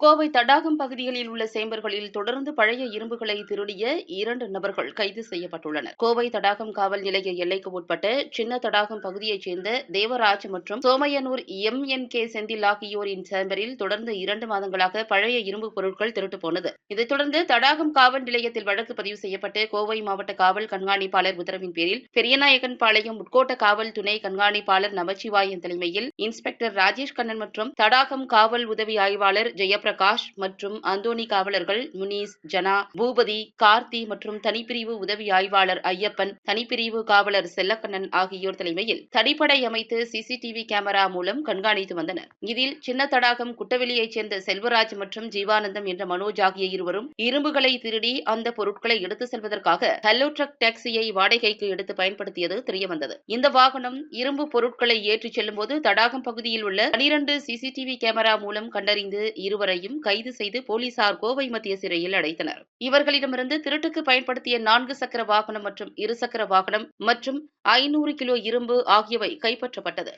கோவை தடாகம் பகுதிகளில் உள்ள சேம்பர்களில் தொடர்ந்து பழைய இரும்புகளை திருடிய இரண்டு நபர்கள் கைது செய்யப்பட்டுள்ளனர். கோவை தடாகம் காவல் நிலைய எல்லைக்கு உட்பட்ட சின்ன தடாகம் பகுதியைச் சேர்ந்த தேவராஜ் மற்றும் Somaiyanur M N K Senthil ஆகியோரின் சேம்பரில் தொடர்ந்து இரண்டு மாதங்களாக பழைய இரும்பு பொருட்கள் திருட்டு போனது. இதைத் தொடர்ந்து தடாகம் காவல் நிலையத்தில் வழக்கு பதிவு செய்யப்பட்டு கோவை மாவட்ட காவல் கண்காணிப்பாளர் உத்தரவின் பேரில் பெரியநாயகன் பாளையம் உட்கோட்ட காவல் துணை கண்காணிப்பாளர் நமச்சிவாயன் தலைமையில் இன்ஸ்பெக்டர் ராஜேஷ் கண்ணன் மற்றும் தடாகம் காவல் உதவி ஆய்வாளர் பிரகாஷ் மற்றும் அந்தோணி காவலர்கள் முனீஸ் ஜனா பூபதி கார்த்தி மற்றும் தனிப்பிரிவு உதவி ஆய்வாளர் ஐயப்பன் தனிப்பிரிவு காவலர் செல்லக்கண்ணன் ஆகியோர் தலைமையில் தனிப்படை அமைத்து சிசிடிவி கேமரா மூலம் கண்காணித்து வந்தனர். இதில் சின்ன தடாகம் குட்டவெளியைச் சேர்ந்த செல்வராஜ் மற்றும் ஜீவானந்தம் என்ற மனோஜ் ஆகிய இருவரும் இரும்புகளை திருடி அந்த பொருட்களை எடுத்து செல்வதற்காக ஹலோ ட்ரக் டாக்ஸியை வாடகைக்கு எடுத்து பயன்படுத்தியது தெரியவந்தது. இந்த வாகனம் இரும்பு பொருட்களை ஏற்றிச் செல்லும்போது தடாகம் பகுதியில் உள்ள பனிரண்டு சிசிடிவி கேமரா மூலம் கண்டறிந்து இருவரை இருவரையும் கைது செய்து போலீசார் கோவை மத்திய சிறையில் அடைத்தனர். இவர்களிடமிருந்து திருட்டுக்கு பயன்படுத்திய நான்கு சக்கர வாகனம் மற்றும் இருசக்கர வாகனம் மற்றும் ஐநூறு கிலோ இரும்பு ஆகியவை கைப்பற்றப்பட்டது.